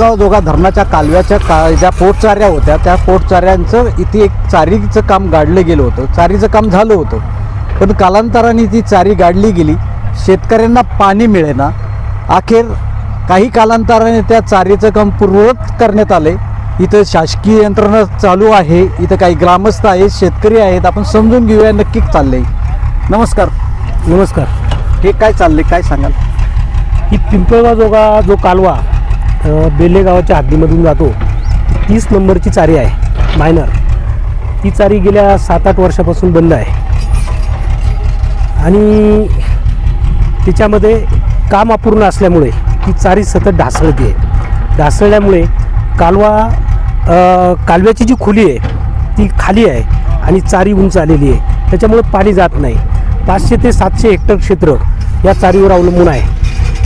पिंपळगाव जोगा धरणाच्या कालव्याच्या का ज्या पोटचाऱ्या होत्या त्या पोटचाऱ्यांचं इथे एक चारीचं काम गाडलं गेलं होतं. चारीचं काम झालं होतं. पण कालांतराने ती चारी गाडली गेली. शेतकऱ्यांना पाणी मिळेना. अखेर काही कालांतराने त्या चारीचं काम पूर्ववत करण्यात आले इथं शासकीय यंत्रणा चालू आहे. इथं काही ग्रामस्थ आहेत शेतकरी आहेत. आपण समजून घेऊया नक्की चाललंय. नमस्कार. नमस्कार. हे काय चाललंय? काय सांगाल? ही पिंपळगाव जोगा जो कालवा बेले गावाच्या हद्दीमधून जातो. तीस नंबरची चारी आहे मायनर ती चारी गेल्या सात आठ वर्षापासून बंद आहे. आणि तिच्यामध्ये काम अपूर्ण असल्यामुळे ती चारी सतत ढासळते. आहे ढासळल्यामुळे कालवा कालव्याची जी खोली आहे ती खाली आहे आणि चारी उंच आलेली आहे. त्याच्यामुळे पाणी जात नाही. पाचशे ते सातशे हेक्टर क्षेत्र या चारीवर अवलंबून आहे.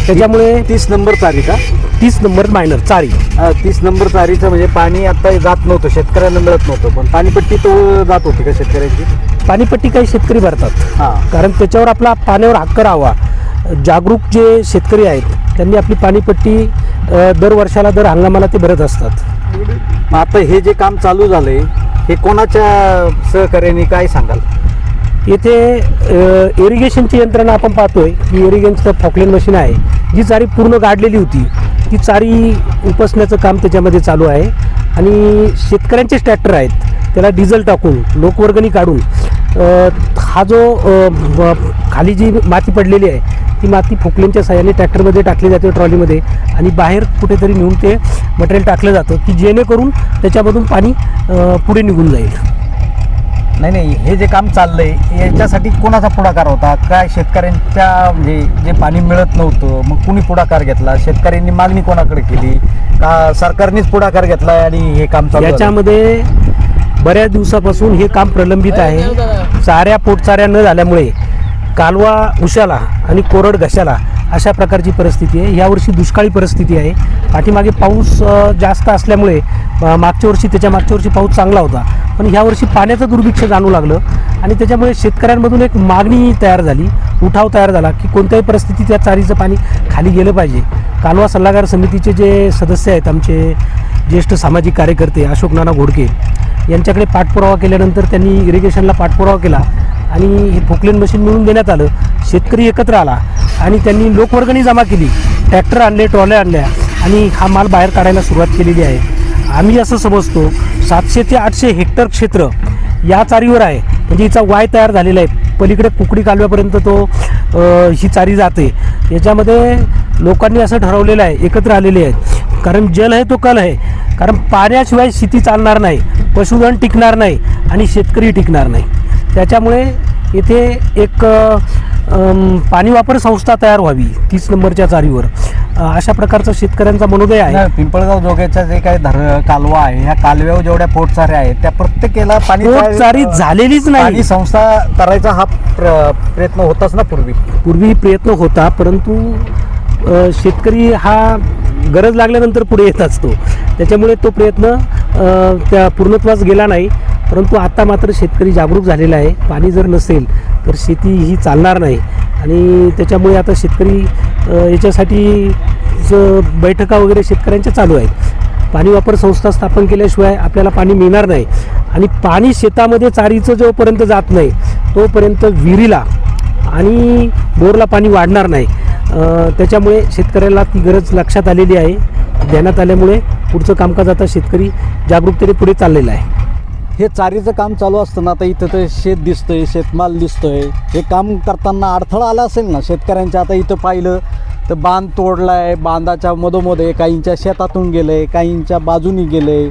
त्याच्यामुळे तीस नंबर चारी का तीस नंबर मायनर चारी. अ, तीस नंबर चारीचं म्हणजे पाणी आता जात नव्हतं शेतकऱ्यांना मिळत नव्हतं पण पाणीपट्टी तो जात होती का शेतकऱ्यांची? पाणीपट्टी काही शेतकरी भरतात. हां. कारण त्याच्यावर आपला पाण्यावर हक्क राहावा. जागरूक जे शेतकरी आहेत त्यांनी आपली पाणीपट्टी अ, दर वर्षाला दर हंगामाला ते भरत असतात. मग आता हे जे काम चालू झालंय हे कोणाच्या सहकार्याने काय सांगाल? येथे इरिगेशनची यंत्रणा आपण पाहतोय. की इरिगेशनचं फॉकलेन मशीन आहे. जी चारी पूर्ण गाडलेली होती. ती चारी उपसण्याचं काम त्याच्यामध्ये चालू आहे. आणि शेतकऱ्यांचेच ट्रॅक्टर आहेत. त्याला डिझेल टाकून लोकवर्गणी काढून हा जो खाली जी माती पडलेली आहे ती माती फोकलेनच्या साह्याने ट्रॅक्टरमध्ये टाकली जाते ट्रॉलीमध्ये आणि बाहेर कुठेतरी नेऊन ते मटेरियल टाकलं जातं की जेणेकरून त्याच्यामधून पाणी पुढे निघून जाईल. नाही नाही हे जे काम चाललंय याच्यासाठी कोणाचा पुढाकार होता? काय शेतकऱ्यांच्या म्हणजे जे पाणी मिळत नव्हतं मग कुणी पुढाकार घेतला? शेतकऱ्यांनी मागणी कोणाकडे केली? का सरकारनेच पुढाकार घेतलाय आणि हे काम चालू? याच्यामध्ये बऱ्याच दिवसापासून हे काम प्रलंबित आहे. चाऱ्या पोटचाऱ्या न झाल्यामुळे कालवा उशाला आणि कोरड घशाला अशा प्रकारची परिस्थिती आहे. यावर्षी दुष्काळी परिस्थिती आहे. पाठीमागे पाऊस जास्त असल्यामुळे मागच्या वर्षी त्याच्या मागच्या वर्षी पाऊस चांगला होता. पण ह्यावर्षी पाण्याचं दुर्भिक्ष जाणू लागलं आणि त्याच्यामुळे शेतकऱ्यांमधून एक मागणी तयार झाली उठाव तयार झाला की कोणत्याही परिस्थितीत या चारीचं पाणी खाली गेलं पाहिजे. कालवा सल्लागार समितीचे जे सदस्य आहेत आमचे ज्येष्ठ सामाजिक कार्यकर्ते अशोक नाना घोडके यांच्याकडे पाठपुरावा केल्यानंतर त्यांनी इरिगेशनला पाठपुरावा केला. आणि हे फोकलेन मशीन मिळून देण्यात आलं. शेतकरी एकत्र आला आणि त्यांनी लोकवर्गणी जमा केली. ट्रॅक्टर आणले ट्रॉल्या आणल्या आणि हा माल बाहेर काढायला सुरुवात केलेली आहे. आम्ही असं समजतो सातशे ते आठशे हेक्टर क्षेत्र या चारीवर आहे. म्हणजे हिचा वाय तयार झालेला आहे. पलीकडे कुकडी कालव्यापर्यंत तो ही चारी जाते. याच्यामध्ये लोकांनी असं ठरवलेलं आहे एकत्र आलेले आहेत. कारण जल आहे तो कल आहे. कारण पाण्याशिवाय शेती चालणार नाही. पशुधन टिकणार नाही आणि शेतकरी टिकणार नाही. त्याच्यामुळे इथे एक पाणी वापर संस्था तयार व्हावी तीस नंबरच्या चारीवर. अशा प्रकारचा शेतकऱ्यांचा मनोदय आहे. पिंपळगाव जोग्याच्या जे काही धर कालवा आहे ह्या कालव्यावर जेवढ्या पोटचाऱ्या आहेत त्या प्रत्येकाला पाणी पोटचारी झालेलीच नाही. संस्था करायचा हा प्र- प्रयत्न होताच ना पूर्वी. पूर्वी प्रयत्न होता परंतु शेतकरी हा गरज लागल्यानंतर पुढे येत असतो. त्याच्यामुळे तो प्रयत्न त्या पूर्णत्वास गेला नाही. परंतु आता मात्र शेतकरी जागरूक झालेला आहे. पाणी जर नसेल तर शेती ही चालणार नाही. आणि त्याच्यामुळे आता शेतकरी याच्यासाठी ज- बैठका वगैरे शेतकऱ्यांच्या चालू आहेत. पाणी वापर संस्था स्थापन केल्याशिवाय आपल्याला पाणी मिळणार नाही. आणि पाणी शेतामध्ये चारीचं जोपर्यंत जात नाही तोपर्यंत विहिरीला आणि बोरला पाणी वाढणार नाही. त्याच्यामुळे शेतकऱ्याला ती गरज लक्षात आलेली आहे. ध्यानात आल्यामुळे पुढचं कामकाज आता शेतकरी जागरूकतेने पुढे चाललेलं आहे. हे चारीचं काम चालू असताना आता इथं तर शेत दिसतंय शेतमाल दिसतोय. हे काम करताना अडथळा आला असेल ना शेतकऱ्यांच्या? आता इथं पाहिलं तर बांध तोडलाय बांधाच्या मधोमध काहींच्या शेतातून गेलंय काहींच्या बाजूनी गेलंय.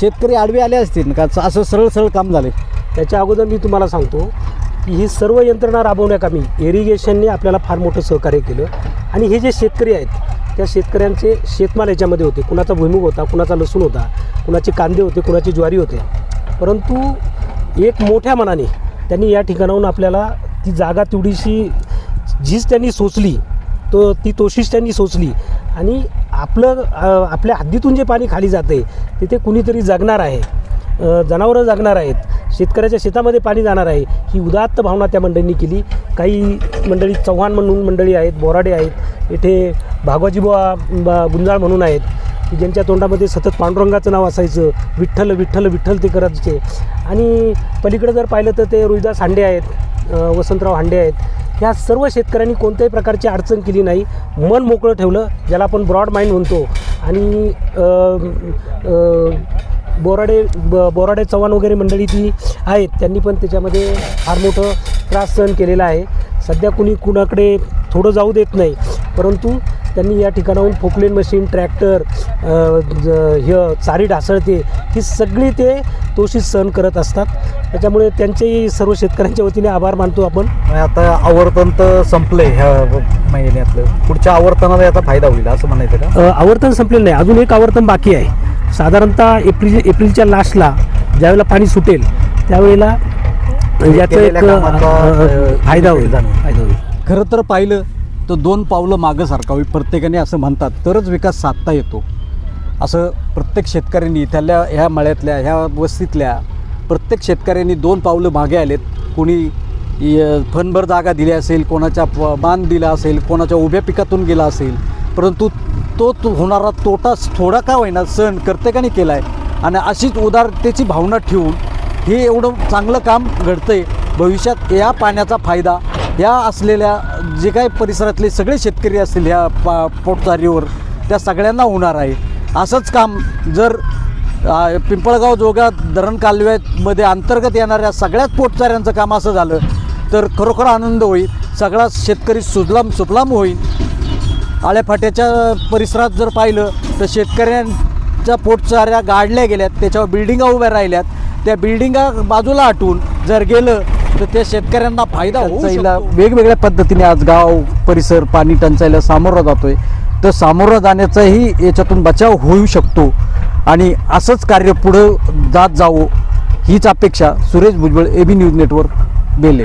शेतकरी आडवे आले असतील ना का असं सरळ सरळ काम झालंय? त्याच्या अगोदर मी तुम्हाला सांगतो की ही सर्व यंत्रणा राबवण्याकामी इरिगेशनने आपल्याला फार मोठं सहकार्य केलं. आणि हे जे शेतकरी आहेत त्या शेतकऱ्यांचे शेतमाल याच्यामध्ये होते. कुणाचा भुईमुग होता कुणाचा लसूण होता कुणाचे कांदे होते कुणाची ज्वारी होते. परंतु एक मोठ्या मनाने त्यांनी या ठिकाणाहून आपल्याला ती जागा तेवढीशी जीच त्यांनी सोचली तो ती तोशीच त्यांनी सोचली. आणि आपलं आपल्या हद्दीतून जे पाणी खाली जाते तिथे कुणीतरी जगणार आहे जनावरं जगणार आहेत शेतकऱ्याच्या शेतामध्ये पाणी जाणार आहे ही उदात्त भावना त्या मंडळींनी केली. काही मंडळी चव्हाण म्हणून मंडळी आहेत बोराडे आहेत इथे भागवाजीबुवा बा- गुंजाळ म्हणून आहेत. की ज्यांच्या तोंडामध्ये सतत पांडुरंगाचं नाव असायचं विठ्ठल विठ्ठल विठ्ठल ते करायचे आणि पलीकडे जर पाहिलं तर ते रोहिदास हांडे आहेत वसंतराव हांडे आहेत. ह्या सर्व शेतकऱ्यांनी कोणत्याही प्रकारची अडचण केली नाही. मन मोकळं ठेवलं ज्याला आपण ब्रॉड माइंड म्हणतो. आणि बोराडे ब बोराडे चव्हाण वगैरे मंडळी ती आहेत त्यांनी पण त्याच्यामध्ये फार मोठं त्रास सहन केलेला आहे. सध्या कुणी कुणाकडे थोडं जाऊ देत नाही. परंतु त्यांनी या ठिकाणाहून फोकलेन मशीन ट्रॅक्टर ह चारी ढासळते ही सगळी ते तोशीच सहन करत असतात. त्याच्यामुळे त्यांचेही सर्व शेतकऱ्यांच्या वतीने आभार मानतो आपण. आता आवर्तन तर संपलंय ह्या महिन्यातलं. पुढच्या आवर्तनाला याचा फायदा होईल असं म्हणायचं का? आवर्तन संपलेलं नाही. अजून एक आवर्तन बाकी आहे. साधारणतः एप्रिल एप्रिलच्या लास्टला ज्यावेळेला पाणी सुटेल त्यावेळेला याचा एक फायदा होईल. फायदा होईल. खरं तर पाहिलं तर दोन पावलं मागं सारखावी प्रत्येकाने असं म्हणतात तरच विकास साधता येतो. असं प्रत्येक शेतकऱ्यांनी त्याल्या ह्या मळ्यातल्या ह्या वस्तीतल्या प्रत्येक शेतकऱ्यांनी दोन पावलं मागे आलेत. कोणी फनभर जागा दिली असेल कोणाच्या प- बांध दिला असेल कोणाच्या उभ्या पिकातून गेला असेल. परंतु तो तो होणारा तोटा थोडा का होईना सण प्रत्येकाने केला आहे आणि अशीच उदारतेची भावना ठेवून हे एवढं चांगलं काम घडतं आहे भविष्यात या पाण्याचा फायदा या असलेल्या जे काही परिसरातले सगळे शेतकरी असतील ह्या पा पोटचारीवर त्या सगळ्यांना होणार आहे. असंच काम जर पिंपळगाव जोगा धरण कालव्यामध्ये अंतर्गत येणाऱ्या सगळ्याच पोटचाऱ्यांचं काम असं झालं तर खरोखर आनंद होईल. सगळा शेतकरी सुजलाम सुफलाम होईल. आळ्याफाट्याच्या परिसरात जर पाहिलं तर शेतकऱ्यांच्या पोटचाऱ्या गाडल्या गेल्यात त्याच्यावर बिल्डिंगा उभ्या राहिल्यात. त्या बिल्डिंगा बाजूला हटवून जर गेलं तर त्या शेतकऱ्यांना फायदा होऊ शकतो. वेगवेगळ्या पद्धतीने आज गाव परिसर पाणी टंचाईला सामोरा जातोय. तर सामोरं जाण्याचाही याच्यातून बचाव होऊ शकतो. आणि असंच कार्य पुढं जात जावं हीच अपेक्षा Suresh Bhujbal A B news network Bele.